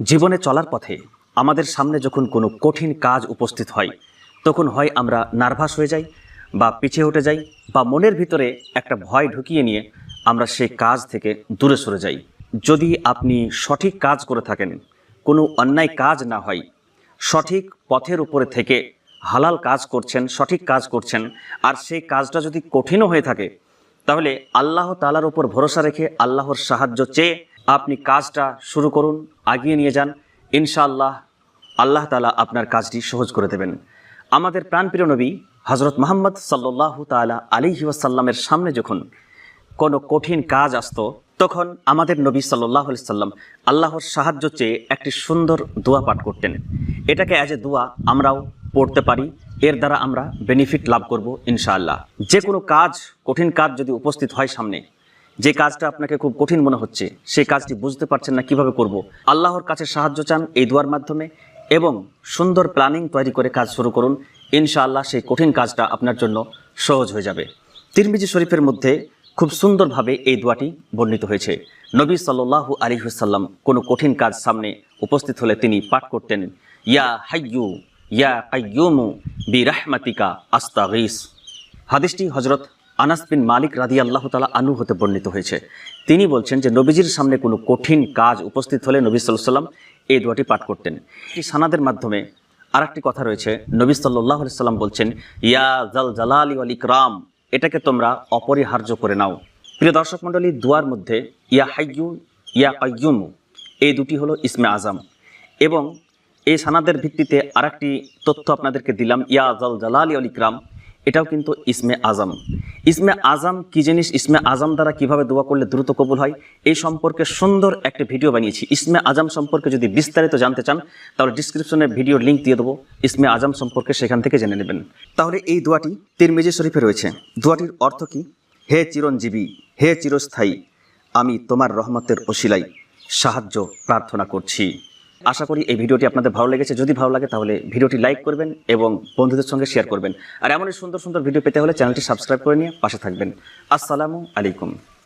জীবনে চলার পথে আমাদের সামনে যখন কোনো কঠিন কাজ উপস্থিত হয়, তখন হয় আমরা নার্ভাস হয়ে যাই বা পিছিয়ে উঠে যাই বা মনের ভিতরে একটা ভয় ঢুকিয়ে নিয়ে আমরা সেই কাজ থেকে দূরে সরে যাই। যদি আপনি সঠিক কাজ করে থাকেন, কোনো অন্যায় কাজ না হয়, সঠিক পথের উপরে থেকে হালাল কাজ করছেন, সঠিক কাজ করছেন, আর সেই কাজটা যদি কঠিনও হয়ে থাকে, তাহলে আল্লাহ তালার উপর ভরসা রেখে আল্লাহর সাহায্য চেয়ে আপনি কাজটা শুরু করুন, আগিয়ে নিয়ে যান। ইনশাআল্লাহ আল্লাহ তালা আপনার কাজটি সহজ করে দেবেন। আমাদের প্রাণপ্রিয় নবী হজরত মোহাম্মদ সাল্লাহ তালা আলিহি ওয়াসাল্লামের সামনে যখন কোনো কঠিন কাজ আসতো, তখন আমাদের নবী সাল্লাহ সাল্লাম আল্লাহর সাহায্য চেয়ে একটি সুন্দর দোয়া পাঠ করতেন। এটাকে অ্যাজ এ দোয়া আমরাও পড়তে পারি, এর দ্বারা আমরা বেনিফিট লাভ করব ইনশাআল্লাহ। যে কোনো কাজ, কঠিন কাজ যদি উপস্থিত হয় সামনে যে কাজটা আপনাকে খুব কঠিন মনে হচ্ছে, সেই কাজটি বুঝতে পারছেন না কীভাবে করব। আল্লাহর কাছে সাহায্য চান এই দোয়ার মাধ্যমে এবং সুন্দর প্ল্যানিং তৈরি করে কাজ শুরু করুন। ইনশাআল্লাহ সেই কঠিন কাজটা আপনার জন্য সহজ হয়ে যাবে। তিরমিজি শরীফের মধ্যে খুব সুন্দরভাবে এই দোয়াটি বর্ণিত হয়েছে। নবী সাল্লাল্লাহু আলী হুসাল্লাম কোনো কঠিন কাজ সামনে উপস্থিত হলে তিনি পাঠ করতেন, ইয়া হাইয়ু ইয়া কাইয়ুমু বি রাহমাতিকা আস্তাগিস। হাদিসটি হজরত আনাস বিন মালিক রাদি আল্লাহ তালা আনু হতে বর্ণিত হয়েছে। তিনি বলছেন যে, নবীজির সামনে কোনো কঠিন কাজ উপস্থিত হলে নবী সাল্লাম এই দোয়াটি পাঠ করতেন। এই সানাদের মাধ্যমে আরেকটি কথা রয়েছে। নবী সাল্লাহ সাল্লাম বলছেন, ইয়া জাল জালালি আল ইকরাম এটাকে তোমরা অপরিহার্য করে নাও। প্রিয় দর্শক মণ্ডলী, দুয়ার মধ্যে ইয়া হাইয়ু ইয়া কাইয়ুম এই দুটি হলো ইসমে আজম এবং এই সানাদের ভিত্তিতে আরেকটি তথ্য আপনাদেরকে দিলাম, ইয়া জাল জালালি আল ইকরাম এটাও কিন্তু ইসমে আজম। ইসমে আজম কি জিনিস? ইসমে আজম দ্বারা কীভাবে দোয়া করলে দ্রুত কবুল হয়? এই সম্পর্কে সুন্দর একটা ভিডিও বানিয়েছি। ইসমে আজম সম্পর্কে যদি বিস্তারিত জানতে চান, তাহলে ডিসক্রিপশনে ভিডিওর লিঙ্ক দিয়ে দেবো। ইসমে আজম সম্পর্কে সেখান থেকে জেনে নেবেন। তাহলে এই দোয়াটি তিরমিজি শরীফে রয়েছে। দোয়াটির অর্থ কি? হে চিরঞ্জীবী, হে চিরস্থায়ী, আমি তোমার রহমতের অশিলাই সাহায্য প্রার্থনা করছি। আশা করি এই ভিডিওটি আপনাদের ভালো লেগেছে। যদি ভালো লাগে তাহলে ভিডিওটি লাইক করবেন এবং বন্ধুদের সঙ্গে শেয়ার করবেন। আর এমনই সুন্দর সুন্দর ভিডিও পেতে হলে চ্যানেলটি সাবস্ক্রাইব করে নিয়ে পাশে থাকবেন। আসসালামু আলাইকুম।